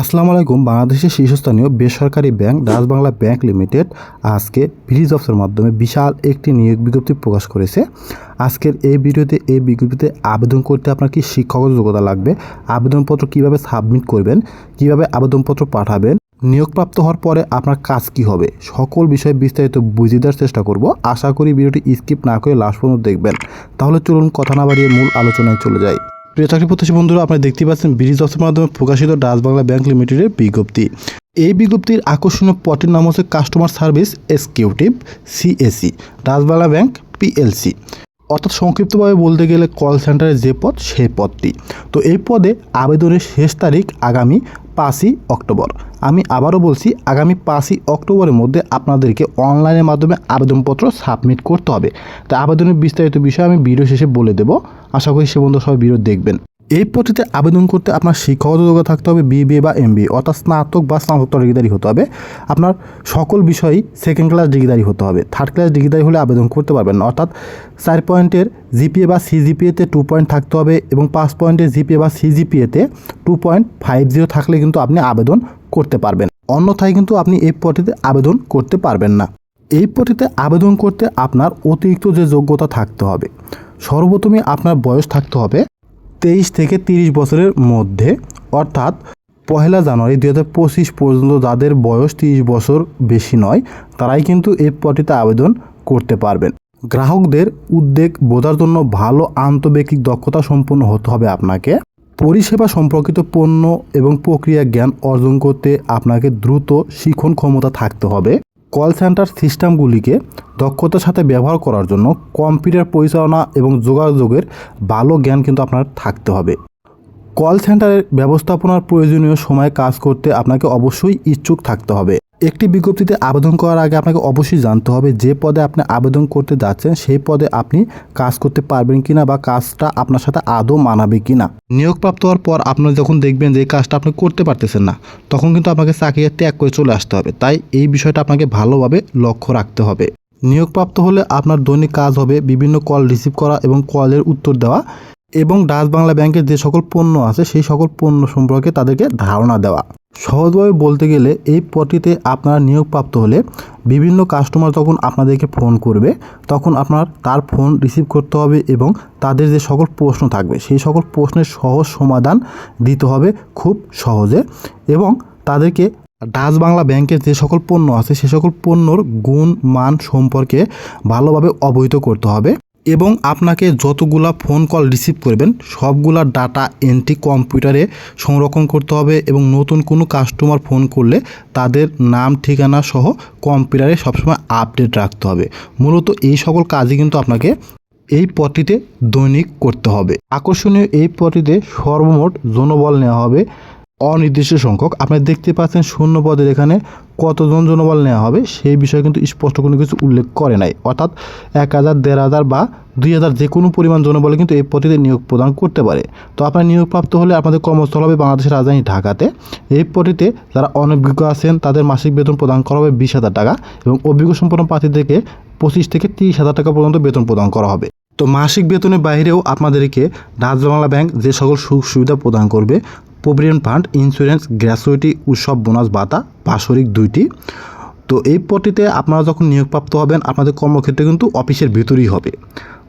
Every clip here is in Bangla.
আসসালামু আলাইকুম, বাংলাদেশের শীর্ষস্থানীয় বেসরকারি ব্যাংক ডাচবাংলা ব্যাংক লিমিটেড আজকে ব্রিজ অফিসের মাধ্যমে বিশাল একটি নিয়োগ বিজ্ঞপ্তি প্রকাশ করেছে। আজকের এই ভিডিওতে, এই বিজ্ঞপ্তিতে আবেদন করতে আপনার কি শিক্ষাগত যোগ্যতা লাগবে, আবেদনপত্র কীভাবে সাবমিট করবেন, কীভাবে আবেদনপত্র পাঠাবেন, নিয়োগপ্রাপ্ত হওয়ার পরে আপনার কাজ কি হবে, সকল বিষয়ে বিস্তারিত বুঝিয়ে দেওয়ার চেষ্টা করব। আশা করি ভিডিওটি স্কিপ না করে লাস্ট পর্যন্ত দেখবেন। তাহলে চলুন কথা না বাড়িয়ে মূল আলোচনায় চলে যাই। প্রিয় চাকরি প্রত্যাশী বন্ধুরা, আপনারা দেখতে পাচ্ছেন ব্রিজ অফিসের মাধ্যমে প্রকাশিত ডাচ বাংলা ব্যাংক লিমিটেডের বিজ্ঞপ্তি। এই বিজ্ঞপ্তির আকর্ষণীয় পটের নাম হচ্ছে customer service executive, CAC, Dutch Bangla bank, PLC. অর্থাৎ সংক্ষিপ্তভাবে বলতে গেলে কল সেন্টারের যে পদ, সেই পদটি। তো এই পদে আবেদনের শেষ তারিখ আগামী পাঁচই অক্টোবর। আমি আবারও বলছি, আগামী পাঁচই অক্টোবরের মধ্যে আপনাদেরকে অনলাইনের মাধ্যমে আবেদনপত্র সাবমিট করতে হবে। তা আবেদনের বিস্তারিত বিষয় আমি ভিডিও শেষে বলে দেবো। আশা করি সে বন্ধু সবাই ভিডিও দেখবেন। এই পদ্ধতিতে আবেদন করতে আপনার শিক্ষাগত যোগ্যতা থাকতে হবে বিবিএ বা এমবি অর্থাৎ স্নাতক বা স্নাতকোত্তর ডিগ্রিদারি হতে হবে। আপনার সকল বিষয়ই সেকেন্ড ক্লাস ডিগ্রিদারি হতে হবে। থার্ড ক্লাস ডিগ্রিদারি হলে আবেদন করতে পারবেন অর্থাৎ চার পয়েন্টের জিপিএ বা সিজিপিএতে টু পয়েন্ট থাকতে হবে এবং পাঁচ পয়েন্টের জিপিএ বা সিজিপিএতে টু পয়েন্ট ফাইভ জিরো থাকলে কিন্তু আপনি আবেদন করতে পারবেন। অন্যথায় কিন্তু আপনি এই পদ্ধতিতে আবেদন করতে পারবেন না। এই পদ্ধতিতে আবেদন করতে আপনার অতিরিক্ত যে যোগ্যতা থাকতে হবে, সর্বপ্রথমে আপনার বয়স থাকতে হবে তেইশ থেকে তিরিশ বছরের মধ্যে, অর্থাৎ পহেলা জানুয়ারি দু হাজার পঁচিশ পর্যন্ত যাদের বয়স তিরিশ বছর বেশি নয়, তারাই কিন্তু এই পটিতে আবেদন করতে পারবেন। গ্রাহকদের উদ্বেগ বোঝার জন্য ভালো আন্তর্বেকিক দক্ষতা সম্পন্ন হতে হবে আপনাকে। পরিষেবা সম্পর্কিত পণ্য এবং প্রক্রিয়া জ্ঞান অর্জন করতে আপনাকে দ্রুত শিখন ক্ষমতা থাকতে হবে। কল সেন্টার সিস্টেমগুলিকে দক্ষতার সাথে ব্যবহার করার জন্য কম্পিউটার পরিচালনা এবং যোগাযোগের ভালো জ্ঞান কিন্তু আপনার থাকতে হবে। কল সেন্টারের ব্যবস্থাপনার প্রয়োজনীয় সময়ে কাজ করতে আপনাকে অবশ্যই ইচ্ছুক থাকতে হবে। একটি বিজ্ঞপ্তিতে আবেদন করার আগে আপনাকে অবশ্যই জানতে হবে যে পদে আপনি আবেদন করতে যাচ্ছেন, সেই পদে আপনি কাজ করতে পারবেন কিনা বা কাজটা আপনার সাথে আদৌ মানাবে কিনা। নিয়োগপ্রাপ্ত হওয়ার পর আপনারা যখন দেখবেন যে কাজটা আপনি করতে পারতেছেন না, তখন কিন্তু আপনাকে চাকরি ত্যাগ করে চলে আসতে হবে। তাই এই বিষয়টা আপনাকে ভালোভাবে লক্ষ্য রাখতে হবে। নিয়োগপ্রাপ্ত হলে আপনার দৈনিক কাজ হবে, বিভিন্ন কল রিসিভ করা এবং কলের উত্তর দেওয়া এবং ডাচ বাংলা ব্যাংকের যে সকল পণ্য আছে, সেই সকল পণ্য সম্পর্কে তাদেরকে ধারণা দেওয়া। সহজভাবে বলতে গেলে এই পটিতে আপনারা নিয়োগপ্রাপ্ত হলে বিভিন্ন কাস্টমার যখন আপনাদেরকে ফোন করবে, তখন আপনার তার ফোন রিসিভ করতে হবে এবং তাদের যে সকল প্রশ্ন থাকবে, সেই সকল প্রশ্নের সহজ সমাধান দিতে হবে খুব সহজে এবং তাদেরকে ডাচ বাংলা ব্যাংকের যে সকল পণ্য আছে, সে সকল পণ্যর গুণ, মান সম্পর্কে ভালোভাবে অবহিত করতে হবে। এবং আপনাকে যতগুলা ফোন কল রিসিভ করবেন, সবগুলা ডাটা এন্ট্রি কম্পিউটারে সংরক্ষণ করতে হবে এবং নতুন কোনো কাস্টমার ফোন করলে তাদের নাম, ঠিকানা সহ কম্পিউটারে সবসময় আপডেট রাখতে হবে। মূলত এই সকল কাজই কিন্তু আপনাকে এই পদটিতে দৈনিক করতে হবে। আকর্ষণীয় এই পদটিতে সর্বমোট জনবল নেওয়া হবে অনির্দিষ্ট সংখ্যক। আপনি দেখতে পাচ্ছেন শূন্য পদের এখানে কতজন জনবল নেওয়া হবে, সেই বিষয়ে কিন্তু স্পষ্ট কোনো কিছু উল্লেখ করে নাই। অর্থাৎ এক হাজার, দেড় হাজার বা দুই হাজার যে কোনো পরিমাণ জনবলে কিন্তু এই পদটিতে নিয়োগ প্রদান করতে পারে। তো আপনার নিয়োগপ্রাপ্ত হলে আপনাদের কর্মস্থল হবে বাংলাদেশের রাজধানী ঢাকাতে। এই পদটিতে যারা অনভিজ্ঞ আছেন, তাদের মাসিক বেতন প্রদান করা হবে বিশ হাজার টাকা এবং অভিজ্ঞ সম্পন্ন প্রার্থীদেরকে পঁচিশ থেকে তিরিশ হাজার টাকা পর্যন্ত বেতন প্রদান করা হবে। তো মাসিক বেতনের বাইরেও আপনাদেরকে ডাচ বাংলা ব্যাংক যে সকল সুযোগ সুবিধা প্রদান করবে প্রভিডেন্ট ফান্ড ইন্স্যুরেন্স গ্র্যাচুইটি উৎসব বোনাস ভাতা বাৎসরিক দুইটি। তো এই পদটিতে আপনারা যখন নিয়োগপ্রাপ্ত হবেন, আপনাদের কর্মক্ষেত্রে কিন্তু অফিসের ভিতরেই হবে।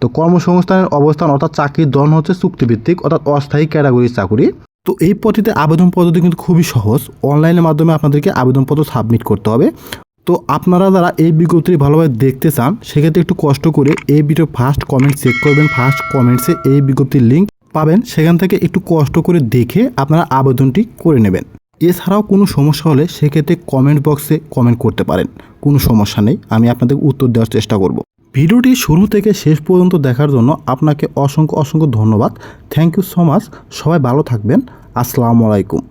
তো কর্মসংস্থানের অবস্থান অর্থাৎ চাকরির ধরন হচ্ছে চুক্তিভিত্তিক, অর্থাৎ অস্থায়ী ক্যাটাগরির চাকরি। তো এই পদ্ধতিতে আবেদন পদ্ধতি কিন্তু খুবই সহজ। অনলাইনের মাধ্যমে আপনাদেরকে আবেদনপত্র সাবমিট করতে হবে। তো আপনারা যারা এই বিজ্ঞপ্তি ভালোভাবে দেখতে চান, সেক্ষেত্রে একটু কষ্ট করে এই ভিডিও ফার্স্ট কমেন্ট চেক করবেন। ফার্স্ট কমেন্টসে এই বিজ্ঞপ্তির লিঙ্ক পাবেন, সেখান থেকে একটু কষ্ট করে দেখে আপনারা আবেদনটি করে নেবেন। এছাড়াও কোনো সমস্যা হলে সেক্ষেত্রে কমেন্ট বক্সে কমেন্ট করতে পারেন। কোনো সমস্যা নেই, আমি আপনাদের উত্তর দেওয়ার চেষ্টা করব। ভিডিওটি শুরু থেকে শেষ পর্যন্ত দেখার জন্য আপনাকে অসংখ্য অসংখ্য ধন্যবাদ। থ্যাংক ইউ সো মাচ সবাই ভালো থাকবেন। আসসালামু আলাইকুম।